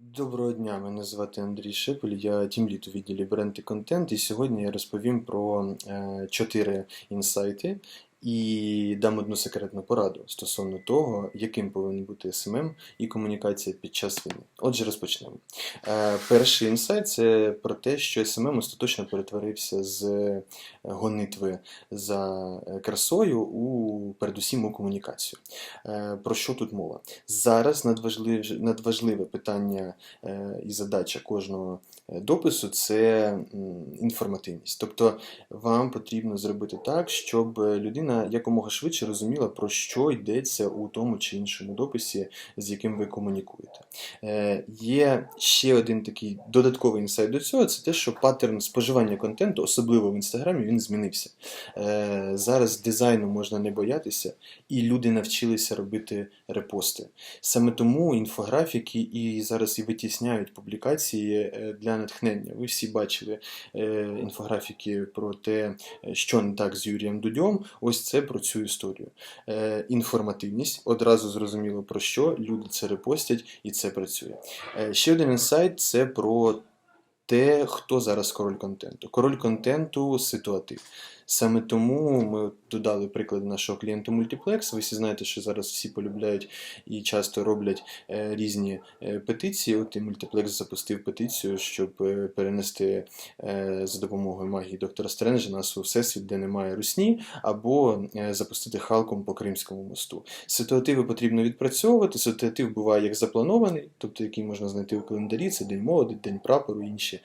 Доброго дня, мене звати Андрій Шепель, я тімліт у відділі бренд і контент, і сьогодні я розповім про е, чотири інсайти і дам одну секретну пораду стосовно того, яким повинен бути СММ і комунікація під час війни. Отже, розпочнемо. Е, Перший інсайт це про те, що СММ остаточно перетворився з е, гонитви за е, красою у передусім у комунікацію. Про що тут мова? Зараз надважливе, надважливе питання і задача кожного допису це інформативність. Тобто вам потрібно зробити так, щоб людина якомога швидше розуміла, про що йдеться у тому чи іншому дописі, з яким ви комунікуєте. Е, Є ще один такий додатковий інсайт до цього: це те, що паттерн споживання контенту, особливо в інстаграмі, він змінився. Е, Зараз дизайну можна не боятися, і люди навчилися робити репости. Саме тому інфографіки і зараз і витісняють публікації е, для натхнення. Ви всі бачили е, інфографіки про те, е, що не так з Юрієм Дудьом. Ось це про цю історію. Е, Інформативність одразу зрозуміло про що люди це репостять і це працює. Е, Ще один інсайт це про те, хто зараз король контенту. Король контенту ситуатив. Саме тому ми додали приклад нашого клієнта Multiplex. Ви всі знаєте, що зараз всі полюбляють і часто роблять е, різні е, петиції. От і Multiplex запустив петицію, щоб е, перенести за допомогою магії доктора Стренджа нас у всесвіт, де немає русні, або запустити халком по Кримському мосту. Ситуативи потрібно відпрацьовувати. Ситуатив буває як запланований, тобто який можна знайти у календарі, це День молоді, День прапору, інші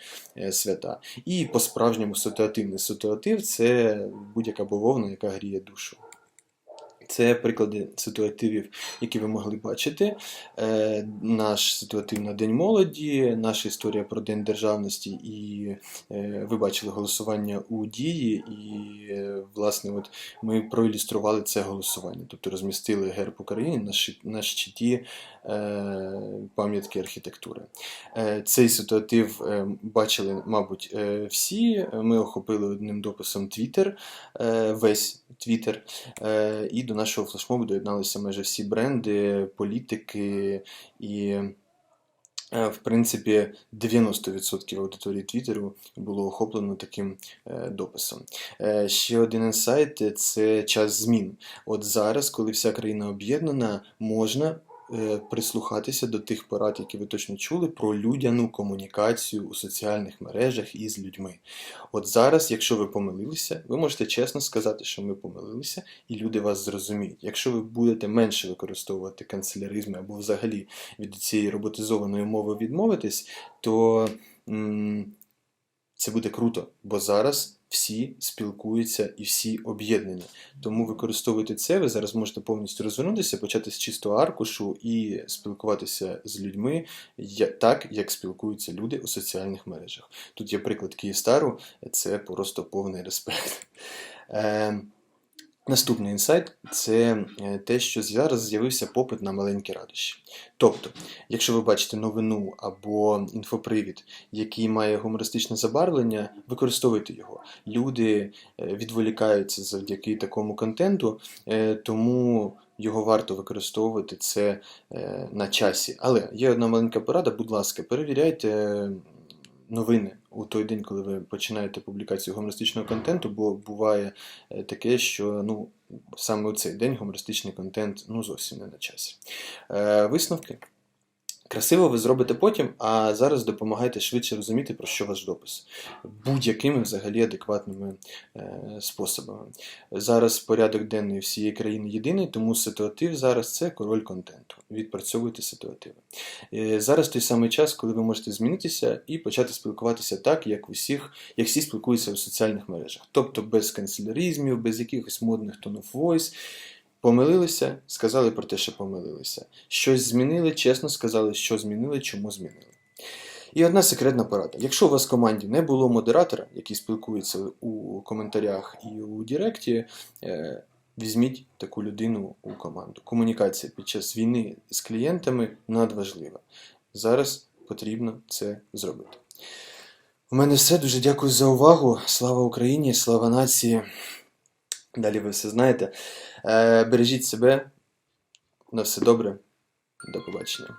свята. І по-справжньому ситуативний ситуатив це будь-яка бавовна, яка гріє душу. Це приклади ситуативів, які ви могли бачити. Е, наш ситуатив на День молоді, наша історія про День державності, і е, ви бачили голосування у дії, і е, власне от ми проілюстрували це голосування, тобто розмістили герб України на, щит- на щиті пам'ятки архітектури. Цей ситуатив бачили, мабуть, всі. Ми охопили одним дописом е, весь е, і до нашого флешмобу доєдналися майже всі бренди, політики і. е, В принципі, 90% аудиторії Твіттеру було охоплено таким е, дописом. Е, ще один інсайт це час змін. От зараз, коли вся країна об'єднана, можна прислухатися до тих порад, які ви точно чули, про людяну комунікацію у соціальних мережах із людьми. От зараз, якщо ви помилилися, ви можете чесно сказати, що ми помилилися, і люди вас зрозуміють. Якщо ви будете менше використовувати канцеляризми або взагалі від цієї роботизованої мови відмовитись, то м, це буде круто, бо зараз всі спілкуються і всі об'єднані. Тому використовуйте це, ви зараз можете повністю розвернутися, почати з чистого аркушу і спілкуватися з людьми так, як спілкуються люди у соціальних мережах. Тут є приклад Київстару, це просто повний респект. Наступний інсайт це е, те, що зараз з'явився попит на маленькі радощі. Тобто, якщо ви бачите новину або інфопривід, який має гумористичне забарвлення, використовуйте його. Люди е, відволікаються завдяки такому контенту, е, тому його варто використовувати це на часі. Але є одна маленька порада, будь ласка, перевіряйте новини у той день, коли ви починаєте публікацію гумористичного контенту, бо буває е, таке, що ну, саме у цей день гумористичний контент ну, зовсім не на часі. Е, висновки. Красиво ви зробите потім, а зараз допомагайте швидше розуміти, про що ваш допис. Будь-якими взагалі адекватними е, способами. Зараз порядок денний всієї країни єдиний, тому ситуатив зараз це король контенту. Відпрацьовуйте ситуативи. Е, зараз той самий час, коли ви можете змінитися і почати спілкуватися так, як усіх, як всі спілкуються у соціальних мережах. Тобто без канцеляризмів, без якихось модних tone of. Помилилися, сказали про те, що помилилися. Щось змінили, чесно сказали, що змінили, чому змінили. І одна секретна порада. Якщо у вас в команді не було модератора, який спілкується у коментарях і у Директі, е, візьміть таку людину у команду. Комунікація під час війни з клієнтами надважлива. Зараз потрібно це зробити. У мене все. Дуже дякую за увагу. Слава Україні, слава нації. Далі ви все знаєте. Е, бережіть себе. На все добре. До побачення.